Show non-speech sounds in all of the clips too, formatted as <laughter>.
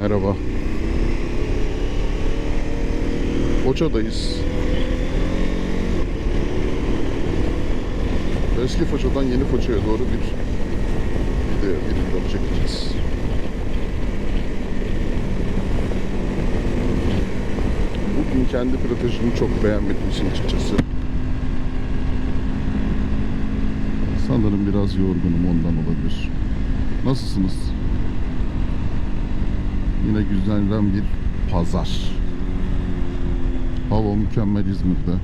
Merhaba. Foça'dayız. Eski Foça'dan yeni Foça'ya doğru bir video, video çekeceğiz. Bugün kendi pilotajımı çok beğenmedim işin açıkçası. Sanırım biraz yorgunum ondan olabilir. Nasılsınız? Yine güzelden bir pazar. Hava mükemmel İzmir'de.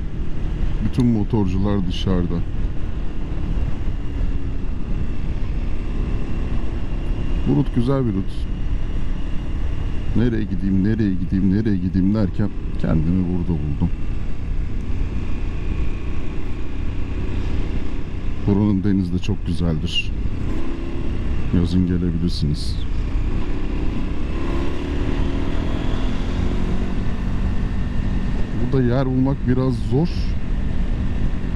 Bütün motorcular dışarıda. Bu rut güzel bir rut. Nereye gideyim, nereye gideyim, nereye gideyim derken kendimi burada buldum. Buranın denizi de çok güzeldir. Yazın gelebilirsiniz. Burada yer bulmak biraz zor.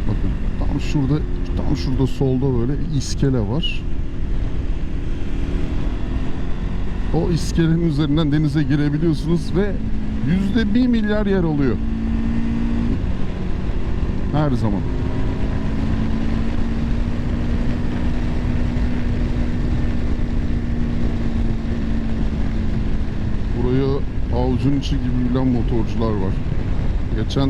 Bakın tam şurada tam şurada solda böyle iskele var. O iskelenin üzerinden denize girebiliyorsunuz ve yüzde bir milyar yer oluyor. Her zaman. Buraya avucun içi gibi bilen motorcular var. Geçen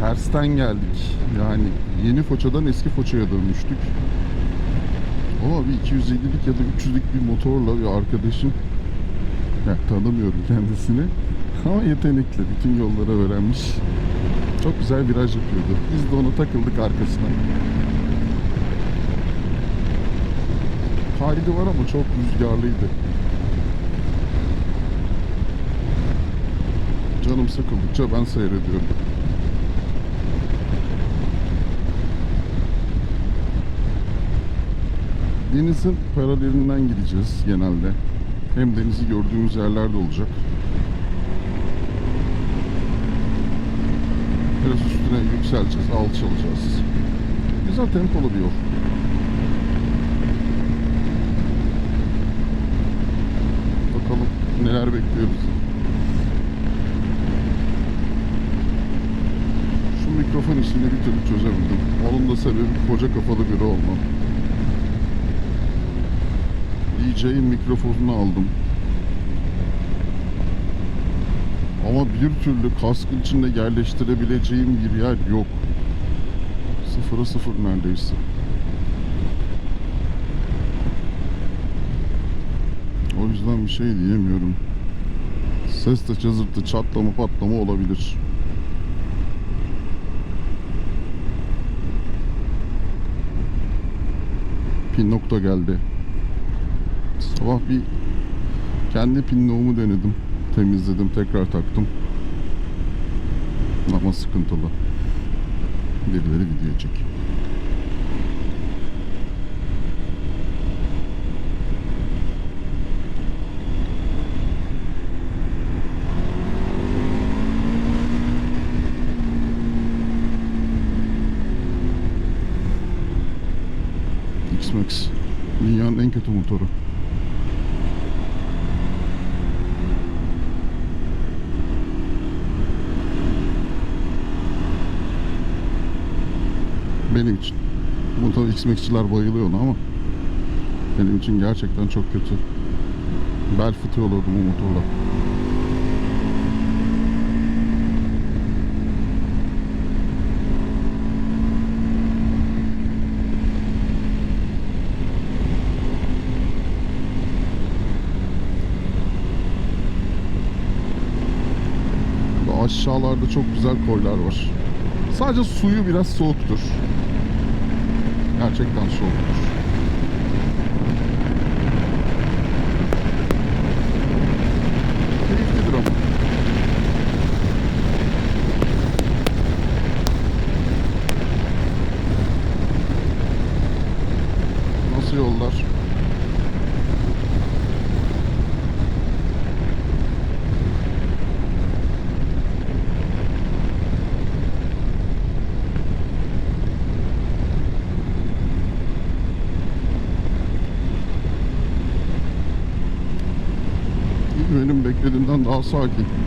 tersten geldik. Yani yeni Foça'dan eski Foça'ya dönmüştük. Ama bir 250'lik ya da 300'lik bir motorla bir arkadaşım ya tanımıyorum kendisini ama yetenekli. Bütün yolları öğrenmiş. Çok güzel viraj yapıyordu. Biz de ona takıldık arkasına. Kaydı var ama çok rüzgarlıydı. Canım sıkıldıkça ben seyrediyorum. Denizin paralelinden gideceğiz genelde. Hem denizi gördüğümüz yerlerde olacak. Biraz üstüne yükseleceğiz, alçalacağız. Güzel tempolu bir yol. Bakalım neler bekliyor bizi. Şu mikrofon işini bir türlü çözemedim. Onun da sebebi koca kafalı biri olmam. DJ'in mikrofonunu aldım. Ama bir türlü kaskın içinde yerleştirebileceğim bir yer yok. Sıfıra sıfır neredeyse. O yüzden bir şey diyemiyorum. Ses de çızırtı, çatlama patlama olabilir. Pin nokta geldi. Sabah bir kendi pinloğumu denedim. Temizledim, tekrar taktım. Ama sıkıntılı. Birileri video çek. X-Max dünyanın en kötü motoru. Benim için. Bu tabii X-Max'çiler bayılıyor ona ama benim için gerçekten çok kötü. Bel fıtığı olurdu bu motorla. Ve aşağılarda çok güzel koylar var. Sadece suyu biraz soğuktur. Gerçekten soğuktur. Keyiflidir ama. Nasıl yollar? Benim beklediğimden daha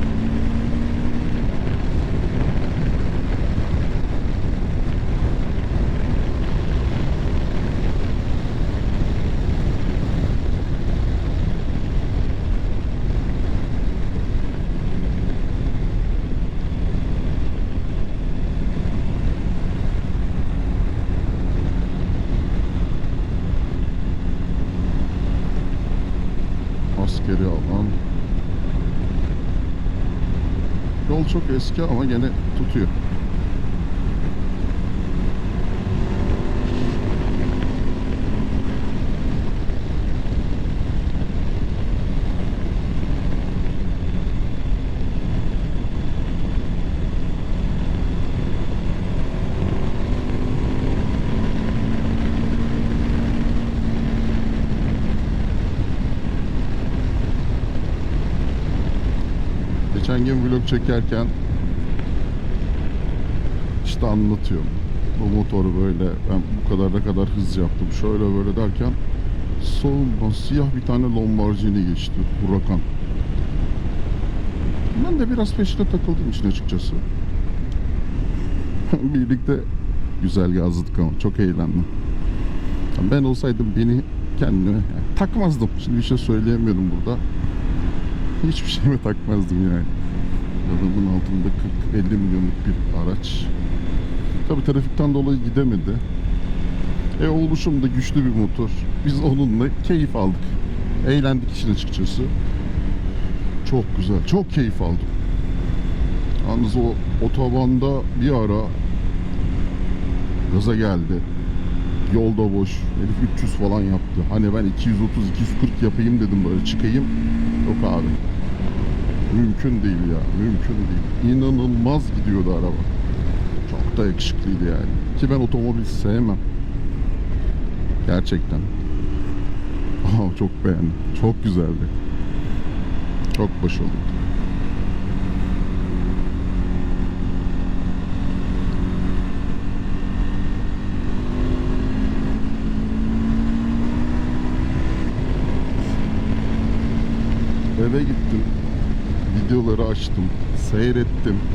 çok eski ama gene tutuyor. Geçen gün vlog çekerken işte anlatıyorum. Bu motoru böyle ben bu kadar ne kadar hız yaptım. Şöyle böyle derken solumdan siyah bir tane Lamborghini geçti. Huracan. Ben de biraz peşine takıldım işin açıkçası. <laughs> Birlikte güzel yazdık ama çok eğlendim. Ben olsaydım beni kendime yani <laughs> takmazdım. Şimdi bir şey söyleyemiyorum burada. Hiçbir şeyime takmazdım yani. Adamın altında 40-50 milyonluk bir araç. Tabi trafikten dolayı gidemedi. E oluşum da güçlü bir motor. Biz onunla keyif aldık. Eğlendik işin açıkçası. Çok güzel. Çok keyif aldım. Yalnız o otobanda bir ara gaza geldi. Yolda boş. Herif 300 falan yaptı. Hani ben 230-240 yapayım dedim böyle çıkayım. Yok abi. Mümkün değil ya. Mümkün değil. İnanılmaz gidiyordu araba. Çok da yakışıklıydı yani. Ki ben otomobil sevmem. Gerçekten. <laughs> Aa, çok beğendim. Çok güzeldi. Çok başarılıydı. Eve gittim. Videoları açtım. Seyrettim. <laughs>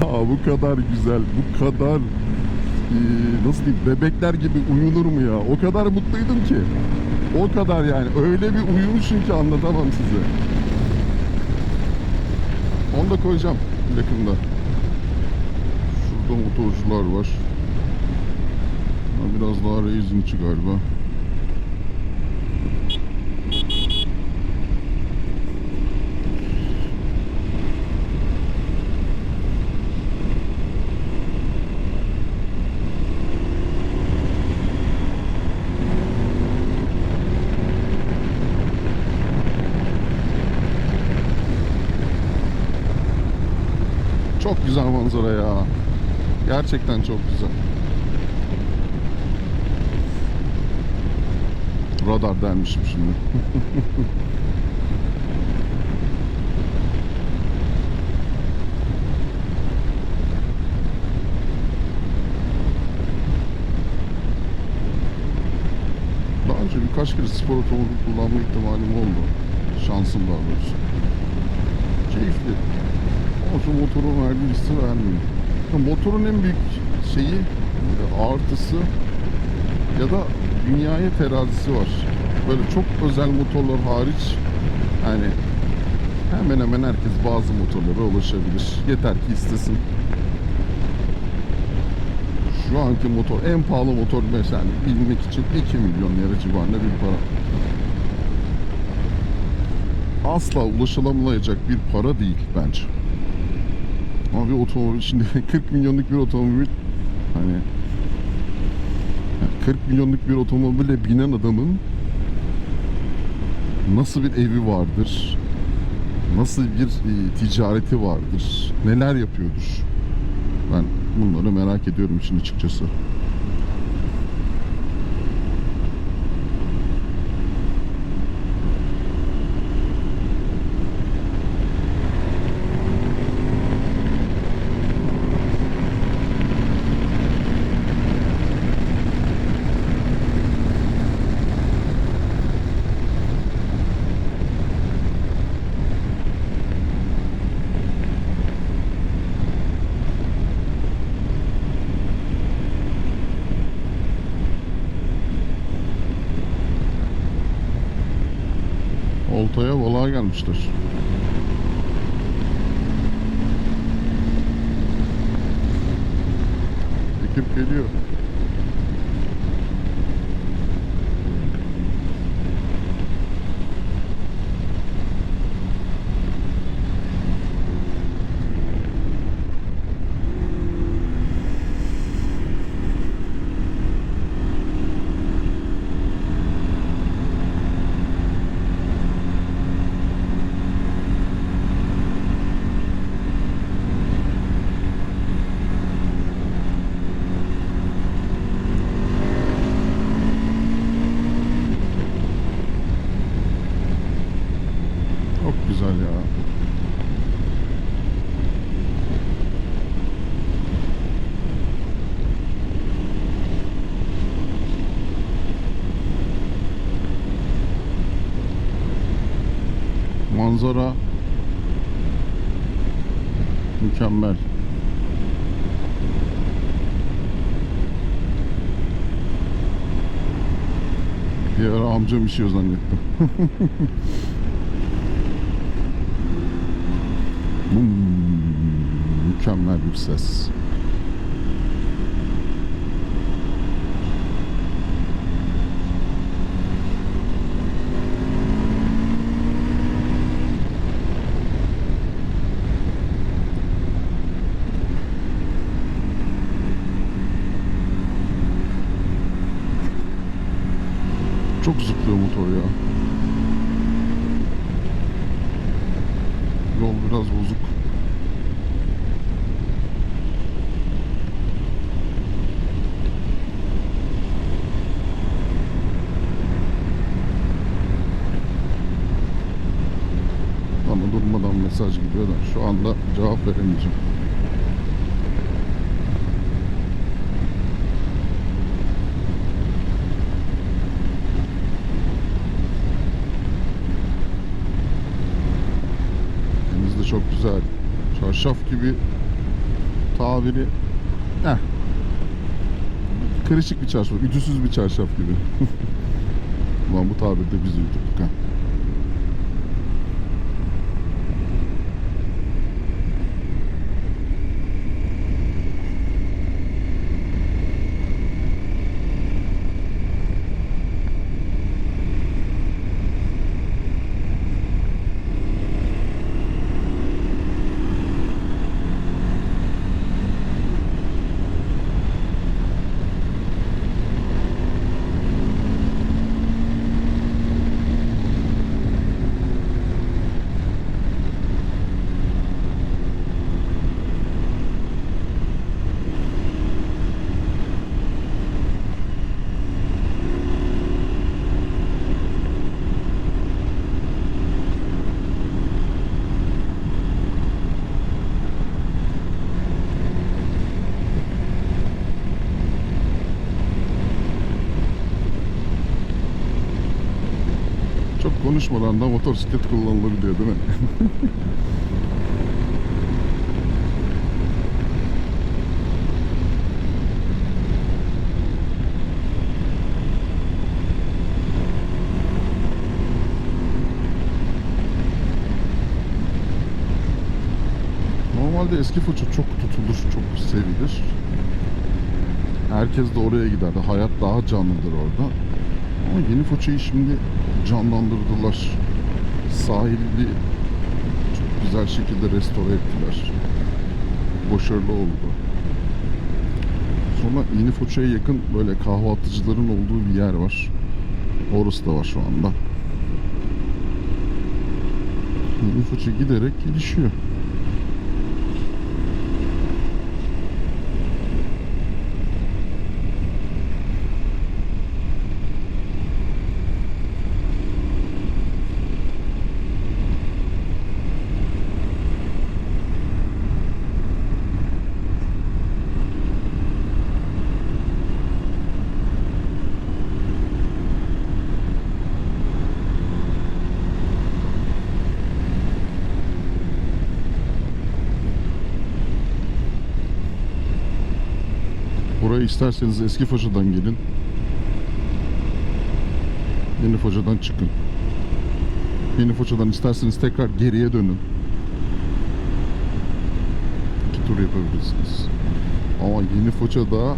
Ya bu kadar güzel, bu kadar eee, nasıl diyeyim bebekler gibi uyunur mu ya? O kadar mutluydum ki. O kadar yani. Öyle bir uyumuşum ki anlatamam size. Onu da koyacağım yakında. Şurada motorcular var. Biraz daha racingçi galiba. Çok güzel manzara ya. Gerçekten çok güzel. Radar dermişim şimdi. <laughs> Daha önce birkaç kere spor otomobil kullanma ihtimalim oldu. Şansım daha doğrusu. Keyifli. Ama şu motorun verdiği vermiyor. Ya Motorun en büyük şeyi, e, artısı ya da dünyaya terazisi var. Böyle çok özel motorlar hariç yani hemen hemen herkes bazı motorlara ulaşabilir. Yeter ki istesin. Şu anki motor, en pahalı motor mesela bilmek için 2 milyon lira civarında bir para. Asla ulaşılamayacak bir para değil bence. Ama bir otomobil şimdi <laughs> 40 milyonluk bir otomobil hani yani 40 milyonluk bir otomobile binen adamın nasıl bir evi vardır? Nasıl bir e, ticareti vardır? Neler yapıyordur? Ben bunları merak ediyorum için açıkçası. Gelmişler. Ekip geliyor. Çok güzel ya. Manzara mükemmel. Bir ara amcam işiyor zannettim. <laughs> Hmm, mükemmel bir ses. Çok zıplıyor motor ya. Yol biraz bozuk. Ama durmadan mesaj gidiyor da şu anda cevap veremeyeceğim. Deniz de çok güzel. Çarşaf gibi tabiri Heh. Karışık bir çarşaf, ütüsüz bir çarşaf gibi. <laughs> Ulan bu tabirde biz uydurduk ha. Çok konuşmadan da motosiklet kullanılabiliyor değil mi? Normalde eski Foça çok tutulur, çok sevilir. Herkes de oraya giderdi. Hayat daha canlıdır orada. Ama yeni Foça'yı şimdi canlandırdılar. Sahili çok güzel şekilde restore ettiler. Başarılı oldu. Sonra Yeni Foça'ya yakın böyle kahvaltıcıların olduğu bir yer var. Orası da var şu anda. Yeni Foça giderek gelişiyor. Buraya isterseniz eski Foça'dan gelin. Yeni Foça'dan çıkın. Yeni Foça'dan isterseniz tekrar geriye dönün. İki tur yapabilirsiniz. Ama Yeni Foça'da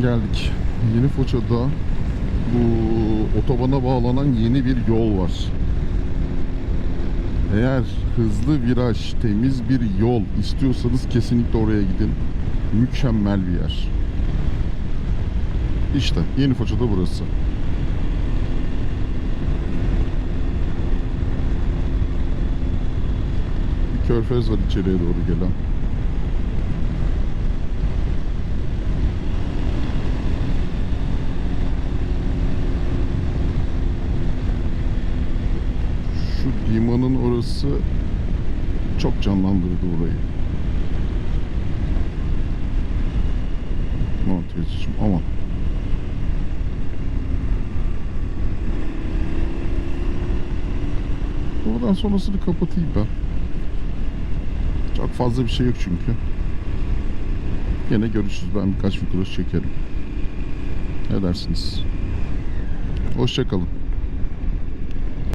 geldik. Yeni Foça'da bu otobana bağlanan yeni bir yol var. Eğer hızlı viraj, temiz bir yol istiyorsanız kesinlikle oraya gidin. Mükemmel bir yer. İşte Yeni Foça'da burası. Bir körfez var içeriye doğru gelen. Şu limanın orası çok canlandırdı orayı. Aman teyzeciğim aman. Buradan sonrasını kapatayım ben. Çok fazla bir şey yok çünkü. Yine görüşürüz. Ben birkaç video çekerim. Ne dersiniz? Hoşçakalın.